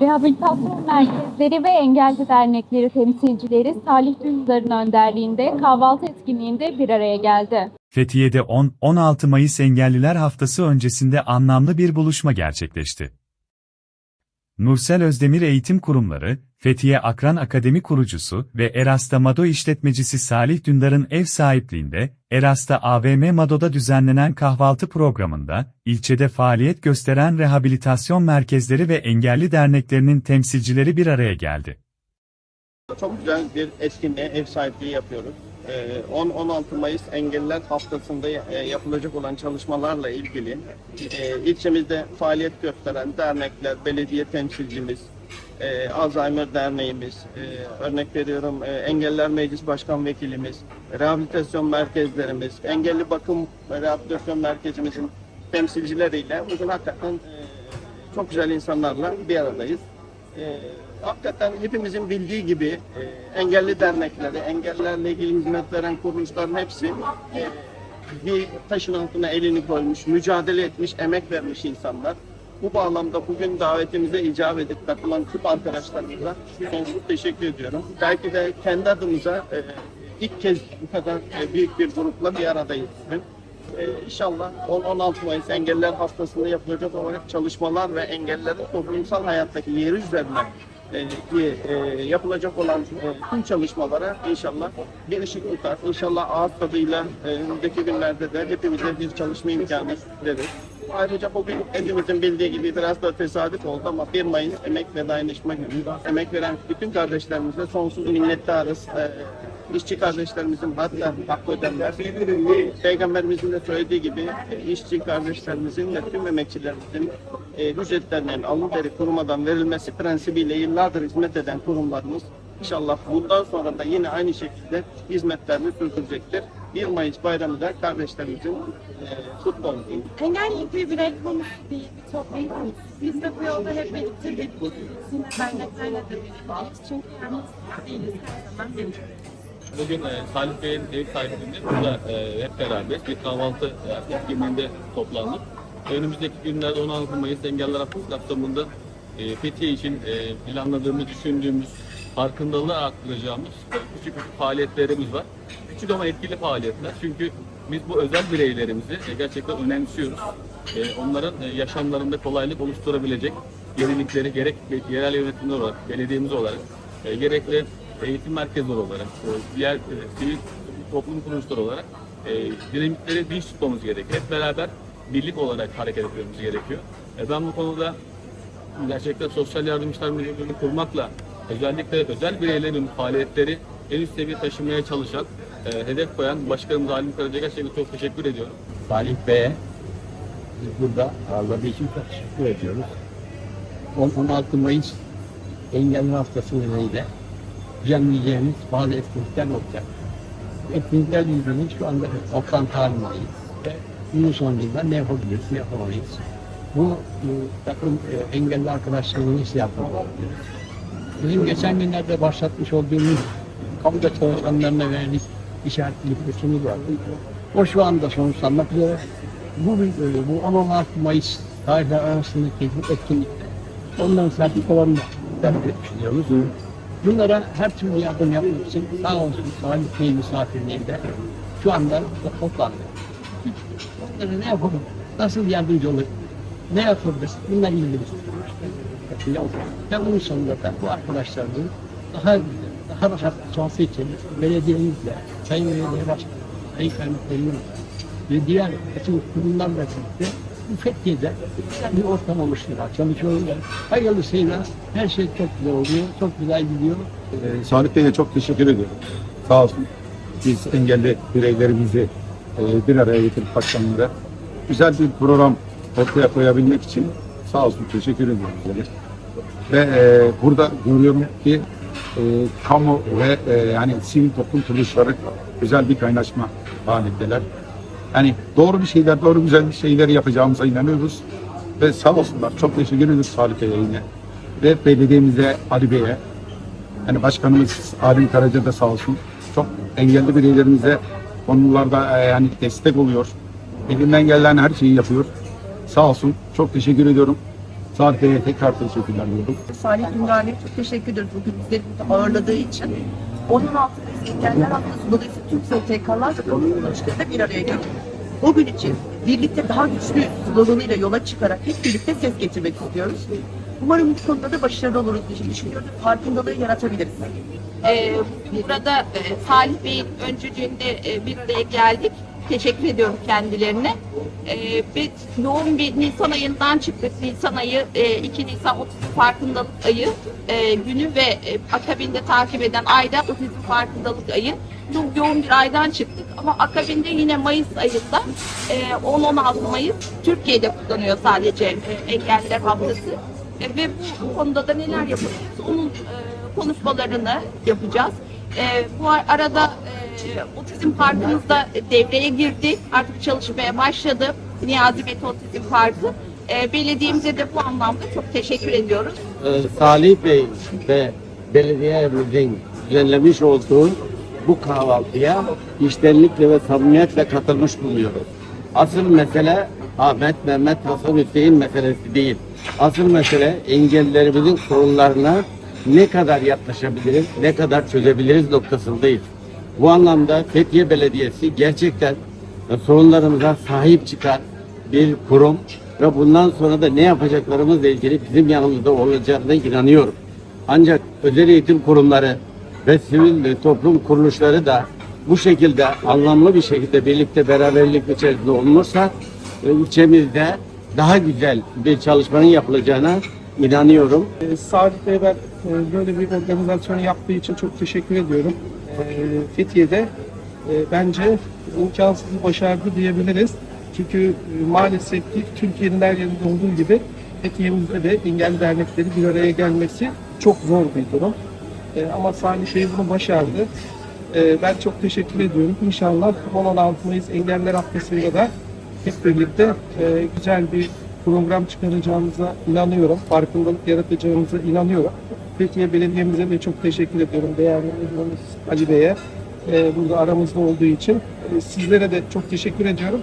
Rehabilitasyon merkezleri ve engelli dernekleri temsilcileri Salih Dündar'ın önderliğinde kahvaltı etkinliğinde bir araya geldi. Fethiye'de 10-16 Mayıs Engelliler Haftası öncesinde anlamlı bir buluşma gerçekleşti. Nursel Özdemir Eğitim Kurumları, Fethiye Akran Akademi kurucusu ve Erasta Mado işletmecisi Salih Dündar'ın ev sahipliğinde, Erasta AVM Mado'da düzenlenen kahvaltı programında, ilçede faaliyet gösteren rehabilitasyon merkezleri ve engelli derneklerinin temsilcileri bir araya geldi. Çok güzel bir etkinliğe ev sahipliği yapıyoruz. Ee, 10-16 Mayıs Engelliler Haftası'nda e, yapılacak olan çalışmalarla ilgili e, ilçemizde faaliyet gösteren dernekler, belediye temsilcimiz, e, Alzheimer Derneğimiz, e, örnek veriyorum e, Engelliler Meclis Başkan Vekilimiz, rehabilitasyon merkezlerimiz, Engelli Bakım ve Rehabilitasyon Merkezimizin temsilcileriyle bugün hakikaten çok güzel insanlarla bir aradayız. Hakikaten hepimizin bildiği gibi e, engelli dernekleri, engellerle ilgili hizmet veren kuruluşların hepsi e, bir taşın altına elini koymuş, mücadele etmiş, emek vermiş insanlar. Bu bağlamda bugün davetimize icap edip katılan tüm arkadaşlarımıza sonsuz teşekkür ediyorum. Belki de kendi adımıza e, ilk kez bu kadar büyük bir grupla bir aradayız bugün. Ee, inşallah 10-16 Mayıs Engelliler Haftası'nda yapılacak olarak çalışmalar ve engellerin toplumsal hayattaki yeri üzerine e, e, yapılacak olan e, tüm çalışmalara inşallah bir ışık tutar. İnşallah ağız tadıyla e, önümüzdeki günlerde de hepimize bir çalışma imkanı verir. Ayrıca bugün hepimizin bildiği gibi biraz da tesadüf oldu ama 1 Mayıs Emek ve Dayanışma Günü. Emek veren bütün kardeşlerimize sonsuz minnettarız. Ee, işçi kardeşlerimizin hatta hakkı ödenler. Peygamberimizin de söylediği gibi işçi kardeşlerimizin ve tüm emekçilerimizin e, ücretlerinin alın teri kurumadan verilmesi prensibiyle yıllardır hizmet eden kurumlarımız İnşallah bundan sonra da yine aynı şekilde hizmetlerini sürdürecektir. 1 Mayıs bayramı da kardeşlerimizin e, kutlu olsun. Engellilik bir birey konusu değil, bir toplum Biz de bu yolda hep birlikte bir yine derneklerle de birlikteyiz. Çünkü yalnız değiliz her zaman birlikteyiz. Bugün e, Salih Bey'in ev sahipliğinde burada e, hep beraber bir kahvaltı etkinliğinde toplandık. Önümüzdeki günlerde 16 Mayıs Engeller Haftası kapsamında e, Fethiye için e, planladığımız, düşündüğümüz, farkındalığı arttıracağımız küçük küçük faaliyetlerimiz var. Küçük ama etkili faaliyetler. Çünkü biz bu özel bireylerimizi e, gerçekten önemsiyoruz. E, onların e, yaşamlarında kolaylık oluşturabilecek yenilikleri gerek yerel yönetimler olarak, belediyemiz olarak, e, gerekli eğitim merkezleri olarak, e, diğer e, sivil toplum kuruluşları olarak e, dinamikleri dinç tutmamız gerekiyor. Hep beraber birlik olarak hareket etmemiz gerekiyor. E, ben bu konuda gerçekten sosyal yardımcılar müdürlüğünü kurmakla özellikle özel bireylerin faaliyetleri en üst seviye taşımaya çalışan, e, hedef koyan Başkanımız Halim Karaca gerçekten çok teşekkür ediyorum. Salih Bey'e biz burada ağırladığı için çok teşekkür ediyoruz. 10-16 Mayıs Engelli Haftası nedeniyle düzenleyeceğimiz bazı etkinlikler olacak. Etkinlikler ilgili şu anda toplantı halindeyiz ve bunun sonucunda ne yapabiliriz, ne yapamayız. Bu e, takım e, engelli arkadaşlarımızın nasıl yapabiliriz? Bizim geçen günlerde başlatmış olduğumuz kamuda çalışanlarına verdiğimiz işaretli kursumuz vardı. O şu anda sonuçlanmak üzere. Bu, e, bu 16 Mayıs tarihler arasındaki bu etkinlikte onların sertifikalarını vermeyi düşünüyoruz. Bunlara her türlü yardım yapmak için sağ olsun Salih Bey misafirliğinde şu anda toplandı. Onlara ne yapalım? Nasıl yardımcı olur? Ne yapabiliriz? Bunlar ilgili yapıyor. Ve bunun sonunda da bu arkadaşlarımızın daha güzel, daha rahat sohbet için belediyemizle, Sayın Belediye Başkanı, Sayın Kaymakamımız ve diğer bütün kurumlarla birlikte Fethiye'de bir ortam oluşturmaya çalışıyoruz. Hayırlısıyla her şey çok güzel oluyor, çok güzel gidiyor. Ee, Salih Bey'e çok teşekkür ediyorum. Sağ olsun biz engelli bireylerimizi e, bir araya getirip başkanlara güzel bir program ortaya koyabilmek için sağ olsun teşekkür ediyorum. Ve e, burada görüyorum ki e, kamu ve e, yani sivil toplum kuruluşları güzel bir kaynaşma halindeler. Yani doğru bir şeyler, doğru güzel bir şeyler yapacağımıza inanıyoruz. Ve sağ olsunlar. Çok teşekkür ediyoruz Salih Bey'e. Ve belediyemize, Ali Bey'e, yani başkanımız Alim Karaca da sağ olsun. Çok engelli bireylerimize konularda e, yani destek oluyor. Elinden gelen her şeyi yapıyor. Sağ olsun. Çok teşekkür ediyorum. Salih Bey'e tekrar teşekkürler diyorum. Salih Ünlü'ne çok teşekkür ederiz bugün bizleri ağırladığı için. 16 Mayıs Engeller Haftası dolayısıyla tüm STK'lar ve kamu kuruluşları bir araya gelip o gün için birlikte daha güçlü sloganıyla yola çıkarak hep birlikte ses getirmek istiyoruz. Umarım bu konuda da başarılı oluruz diye düşünüyoruz. Farkındalığı yaratabiliriz. Ee, burada e, Salih Bey'in öncülüğünde e, bir araya geldik. Teşekkür ediyorum kendilerine. Ee, biz yoğun bir Nisan ayından çıktık. Nisan ayı, e, 2 Nisan Otizm Farkındalık Ayı e, günü ve e, akabinde takip eden ayda Otizm Farkındalık Ayı. Çok yoğun bir aydan çıktık ama akabinde yine Mayıs ayında e, 10-16 Mayıs Türkiye'de kutlanıyor sadece e, Engelliler Haftası. E, ve bu, konuda da neler yapacağız? Onun e, konuşmalarını yapacağız. E, bu ar- arada e, Otizm Parkımız da devreye girdi. Artık çalışmaya başladı. Niyazi Beti Otizm Parkı. E, belediyemize de bu anlamda çok teşekkür ediyoruz. Ee, Salih Bey ve belediyemizin düzenlemiş olduğu bu kahvaltıya iştenlikle ve samimiyetle katılmış bulunuyoruz. Asıl mesele Ahmet, Mehmet, Hasan, Hüseyin meselesi değil. Asıl mesele engellilerimizin sorunlarına ne kadar yaklaşabiliriz, ne kadar çözebiliriz noktasındayız. Bu anlamda Fethiye Belediyesi gerçekten e, sorunlarımıza sahip çıkan bir kurum ve bundan sonra da ne yapacaklarımızla ilgili bizim yanımızda olacağına inanıyorum. Ancak özel eğitim kurumları ve sivil toplum kuruluşları da bu şekilde anlamlı bir şekilde birlikte beraberlik içerisinde olunursa e, ilçemizde daha güzel bir çalışmanın yapılacağına inanıyorum. Ee, Salih Bey ben e, böyle bir organizasyonu yaptığı için çok teşekkür ediyorum. Ee, Fethiye'de e, bence imkansızı başardı diyebiliriz. Çünkü e, maalesef ki Türkiye'nin her yerinde olduğu gibi Fethiye'mizde de engelli dernekleri bir araya gelmesi çok zor bir durum. Ee, Ama Salih Bey bunu başardı. Ben çok teşekkür ediyorum. İnşallah 16 Mayıs Engeller Haftası'nda da hep birlikte e, güzel bir program çıkaracağımıza inanıyorum. Farkındalık yaratacağımıza inanıyorum. Fethiye Belediye'mize de çok teşekkür ediyorum. Değerli Ali Bey'e e, burada aramızda olduğu için. E, Sizlere de çok teşekkür ediyorum.